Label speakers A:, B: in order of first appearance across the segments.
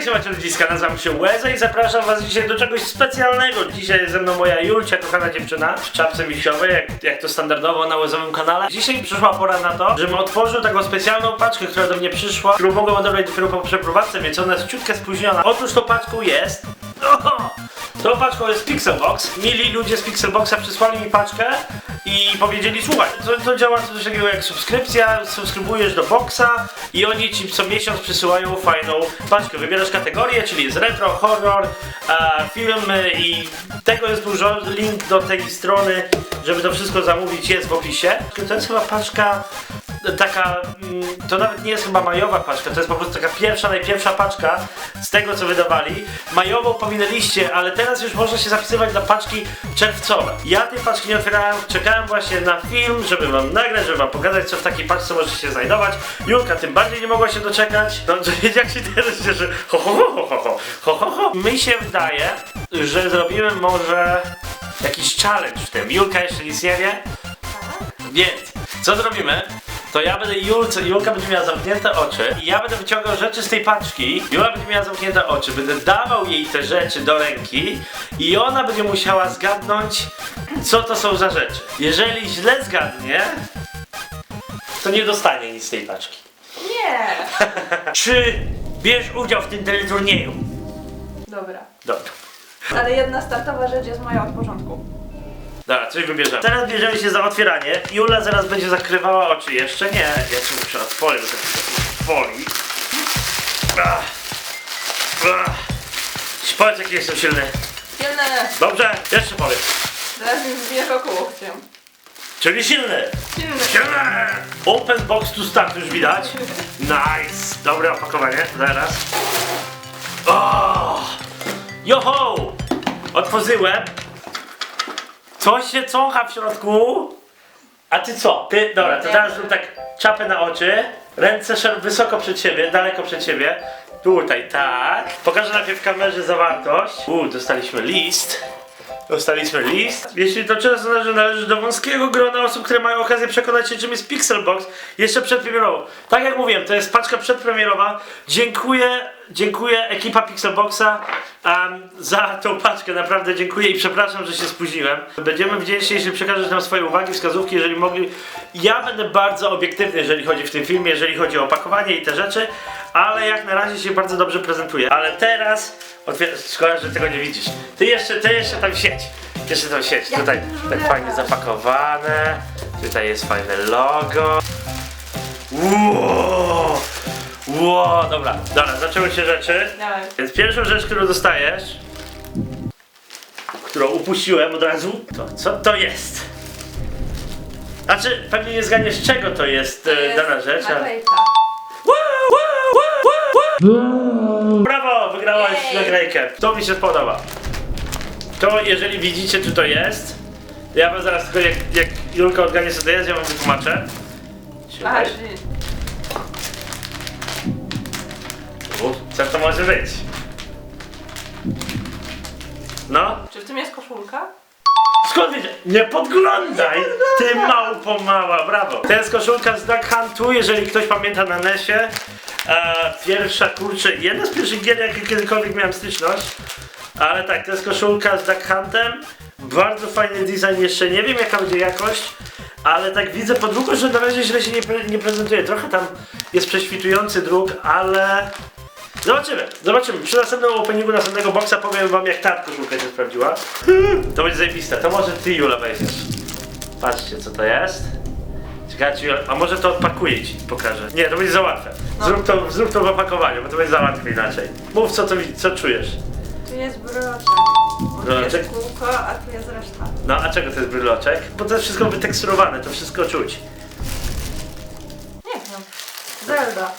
A: Cześć, macie ludziska, nazywam się Łeza i zapraszam was dzisiaj do czegoś specjalnego. Dzisiaj jest ze mną moja Julcia, kochana dziewczyna, w czapce misiowej, jak, jak to standardowo na Łezowym kanale. Dzisiaj przyszła pora na to, żebym otworzył taką specjalną paczkę, która do mnie przyszła, którą mogłem odebrać dopiero po przeprowadzce, więc ona jest ciutkę spóźniona. Otóż tą paczką jest... Oho! Tą paczką jest Pixelbox. Mili ludzie z Pixelboxa przysłali mi paczkę i powiedzieli, słuchaj, to, to działa coś takiego jak subskrypcja, subskrybujesz do boxa i oni ci co miesiąc przysyłają fajną paczkę. Wybierasz kategorię, czyli jest retro, horror, e, filmy i tego jest dużo. Link do tej strony, żeby to wszystko zamówić jest w opisie. To jest chyba paczka taka, mm, to nawet nie jest chyba majowa paczka, to jest po prostu taka pierwsza, najpierwsza paczka z tego co wydawali. Majową pominęliście, ale teraz już można się zapisywać na paczki czerwcowe. Ja tej paczki nie otwierałem, czekałem właśnie na film, żeby wam nagrać, żeby wam pokazać co w takiej paczce może się znajdować. Julka tym bardziej nie mogła się doczekać. No jak się teraz cieszy, ho ho ho ho ho ho ho ho. Mi się wydaje, że zrobimy może jakiś challenge w tym. Julka jeszcze nic nie wie, więc co zrobimy? To ja będę Julce, Julka będzie miała zamknięte oczy i ja będę wyciągał rzeczy z tej paczki. Jula będzie miała zamknięte oczy, będę dawał jej te rzeczy do ręki i ona będzie musiała zgadnąć, co to są za rzeczy. Jeżeli źle zgadnie, to nie dostanie nic z tej paczki.
B: Nie!
A: Czy bierz udział w tym teleturnieju?
B: Dobra.
A: Dobra.
B: Ale jedna startowa rzecz jest moja od początku.
A: Dobra, coś wybierzemy. Teraz bierzemy się za otwieranie. Jula zaraz będzie zakrywała oczy. Jeszcze nie. Ja ci muszę otworzyć do takiej folii. Ach. Jaki jestem silny.
B: Silne!
A: Dobrze? Jeszcze powiem.
B: Zaraz mi wbijesz około łokciem.
A: Czyli silny.
B: Silny!
A: Silny. Open box to start już widać. Nice. Dobre opakowanie. Zaraz. O! Joho! Otworzyłem. Coś się cącha w środku. A ty co? Ty, dobra, to teraz zrób tak czapę na oczy. Ręce szer- wysoko przed siebie, daleko przed siebie. Tutaj, tak. Pokażę najpierw kamerze zawartość. U, dostaliśmy list. Dostaliśmy list. Jeśli to często należy, należy do wąskiego grona osób, które mają okazję przekonać się, czym jest Pixelbox jeszcze przedpremierową. Tak jak mówiłem, to jest paczka przedpremierowa. Dziękuję, dziękuję ekipa Pixelboxa em, za tą paczkę. Naprawdę dziękuję i przepraszam, że się spóźniłem. Będziemy wdzięczni, jeśli przekażesz nam swoje uwagi, wskazówki, jeżeli mogli. Ja będę bardzo obiektywny, jeżeli chodzi w tym filmie, jeżeli chodzi o opakowanie i te rzeczy, ale jak na razie się bardzo dobrze prezentuje. Ale teraz Szkoda, że tego nie widzisz. Ty jeszcze, ty jeszcze tam siedź. Jeszcze tam.
B: Jak
A: Tutaj tak fajnie zapakowane. Tutaj jest fajne logo. Ło! Ło! Dobra, dobra, zaczęły się rzeczy.
B: Dawaj.
A: Więc pierwszą rzecz, którą dostajesz, którą upuściłem od razu, to co to jest? Znaczy, pewnie nie zgadniesz czego to jest e,
B: jest
A: dana rzecz, ale...
B: naklejka.
A: Wow, wow, wow, wow, wow. Brawo, wygrałaś
B: Jej.
A: nagrajkę. To mi się podoba. To jeżeli widzicie, czy to jest, to ja wam zaraz tylko jak, jak Julka odganie co to jest, ja wam wytłumaczę. Siadaj. Co to może być? No?
B: Czy w tym jest koszulka?
A: Skąd wiecie? Nie podglądaj! Ty małpo mała, brawo! To jest koszulka z Duck Huntu, jeżeli ktoś pamięta na Nesie. E, pierwsza, kurczę, jedna z pierwszych gier, jakie kiedykolwiek miałem styczność. Ale tak, to jest koszulka z Duck Huntem. Bardzo fajny design, jeszcze nie wiem jaka będzie jakość. Ale tak widzę po druku, że na razie źle się nie, pre- nie prezentuje. Trochę tam jest prześwitujący druk, ale... Zobaczymy, zobaczymy. Przy następnym openingu następnego boxa powiem wam jak ta koszulka się sprawdziła. To będzie zajebiste. To może ty Jula weźmiesz. Patrzcie co to jest. Ciekawe czy Jula... A może to odpakuję ci pokażę. Nie, to będzie za łatwe. Zrób to, zrób to w opakowaniu, bo to będzie za łatwe inaczej. Mów co, to, co czujesz.
B: Tu jest broczek. Tu
A: Broczek?
B: jest kółko, a tu jest reszta.
A: No a czego to jest bryloczek? Bo to jest wszystko wyteksturowane, to wszystko czuć.
B: Nie wiem. Zelda.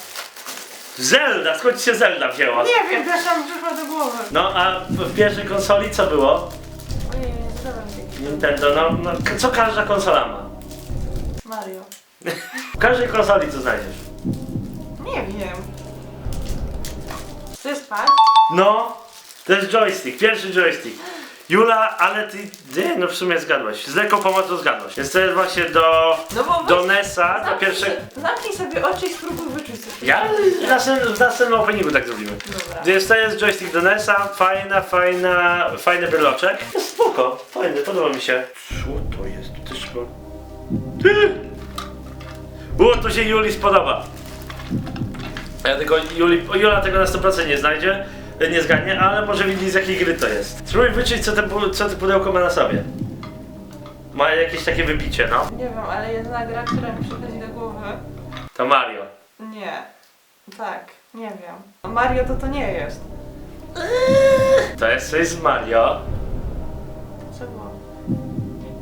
A: Zelda, skąd się Zelda wzięła?
B: Nie wiem, też nam przyszło do głowy.
A: No a w pierwszej konsoli co było?
B: Ojej, nie
A: Nintendo, no, no k- co każda konsola ma?
B: Mario.
A: W każdej konsoli co znajdziesz?
B: Nie wiem. To jest pad?
A: No, to jest joystick, pierwszy joystick. Jula, ale ty, nie, no w sumie zgadłaś. Z lekką pomocą zgadłaś. Więc to jest właśnie do,
B: No bo
A: do
B: weź-
A: Nessa, do
B: zamknij
A: pierwszego...
B: sobie- Zamknij sobie oczy i spróbuj wyczuć coś.
A: Ja w następnym, w następnym openingu tak zrobimy.
B: Dobra.
A: Więc to jest joystick do Nessa, fajna, fajna, fajny bryloczek. Jest spoko, fajny, podoba mi się. Co to jest? Też chyba... Ty! O, to się Juli spodoba. Ja tylko Juli, Jula tego na 100% nie znajdzie, nie zgadnie, ale może widzi z jakiej gry to jest. Spróbuj wyczuć co, te, co to pudełko ma na sobie. Ma jakieś takie wybicie, no.
B: Nie wiem, ale jedna gra, która mi przychodzi do głowy.
A: To Mario.
B: Nie. Tak, nie wiem. Mario to to nie jest.
A: To jest coś z Mario.
B: Co było?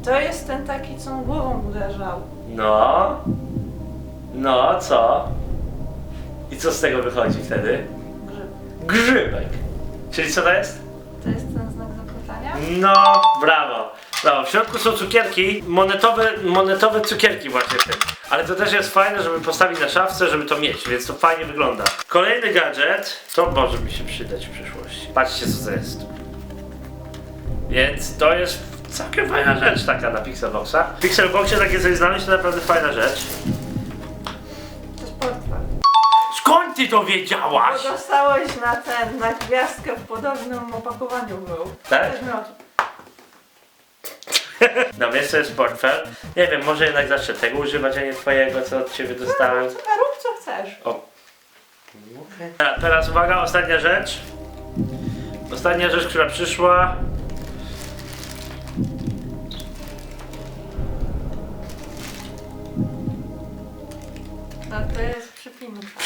B: To jest ten taki, co on głową uderzał.
A: No. No, co? I co z tego wychodzi wtedy?
B: Grzyb.
A: Grzybek. Czyli co to jest?
B: To jest ten znak zapytania?
A: No, brawo. Brawo. W środku są cukierki, monetowe, monetowe cukierki właśnie w tym. Ale to też jest fajne, żeby postawić na szafce, żeby to mieć, więc to fajnie wygląda. Kolejny gadżet, to może mi się przydać w przyszłości. Patrzcie co to jest. Więc to jest całkiem fajna rzecz taka na Pixelboxa. W Pixelboxie takie coś znaleźć to naprawdę fajna rzecz. Ty to wiedziałaś?
B: Bo dostałeś na ten, na gwiazdkę w podobnym opakowaniu był.
A: Tak?
B: Też miał
A: No więc to jest portfel. Nie wiem, może jednak zacznę tego używać, a nie twojego, co od ciebie dostałem.
B: Super, rób co chcesz.
A: O. A teraz uwaga, ostatnia rzecz. Ostatnia rzecz, która przyszła.
B: No to jest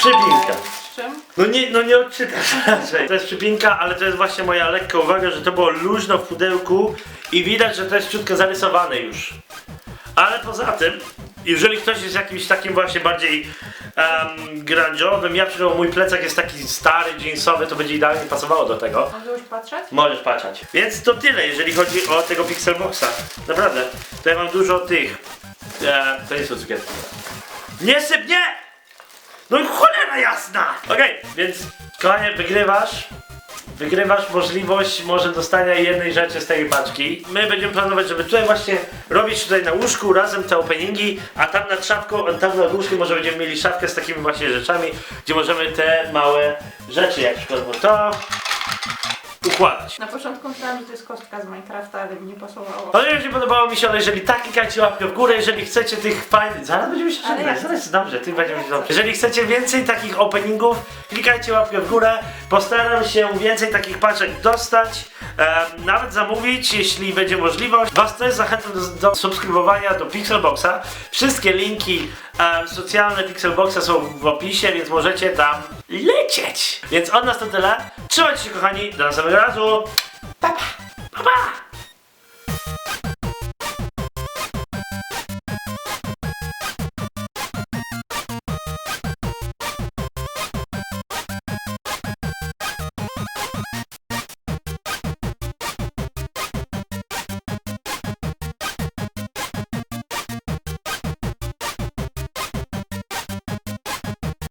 B: przypinka. Z czym?
A: No nie, no nie odczytasz raczej. To jest przypinka, ale to jest właśnie moja lekka uwaga, że to było luźno w pudełku i widać, że to jest ciutko zarysowane już. Ale poza tym, jeżeli ktoś jest jakimś takim właśnie bardziej um, grunge'owym, ja przykład mój plecak jest taki stary, jeansowy, to będzie idealnie pasowało do tego.
B: Może już patrzeć?
A: Możesz patrzeć. Więc to tyle, jeżeli chodzi o tego Pixelboxa. Naprawdę. To ja mam dużo tych. E, to nie są cukierki. Nie syp, nie! No i cholera jasna! Okej, więc kochanie, wygrywasz. Wygrywasz możliwość może dostania jednej rzeczy z tej paczki. My będziemy planować, żeby tutaj właśnie robić tutaj na łóżku razem te openingi, a tam nad szafką, tam nad łóżkiem może będziemy mieli szafkę z takimi właśnie rzeczami, gdzie możemy te małe rzeczy, jak przykład to, układać.
B: Na początku myślałam, że to jest kostka z Minecrafta, ale mi nie pasowało.
A: Ale jeżeli podobało mi się, ale jeżeli tak, klikajcie łapkę w górę, jeżeli chcecie tych fajnych... Zaraz będziemy się
B: Ale
A: żegnać,
B: ja
A: zaraz dobrze, ty będziesz dobrze. Jeżeli chcecie więcej takich openingów, klikajcie łapkę w górę. Postaram się więcej takich paczek dostać, em, nawet zamówić, jeśli będzie możliwość. Was też zachęcam do, do subskrybowania do Pixelboxa. Wszystkie linki socjalne Pixelboxa są w opisie, więc możecie tam lecieć. Więc od nas to tyle. Trzymajcie się kochani, do następnego razu. Pa, pa! pa, pa.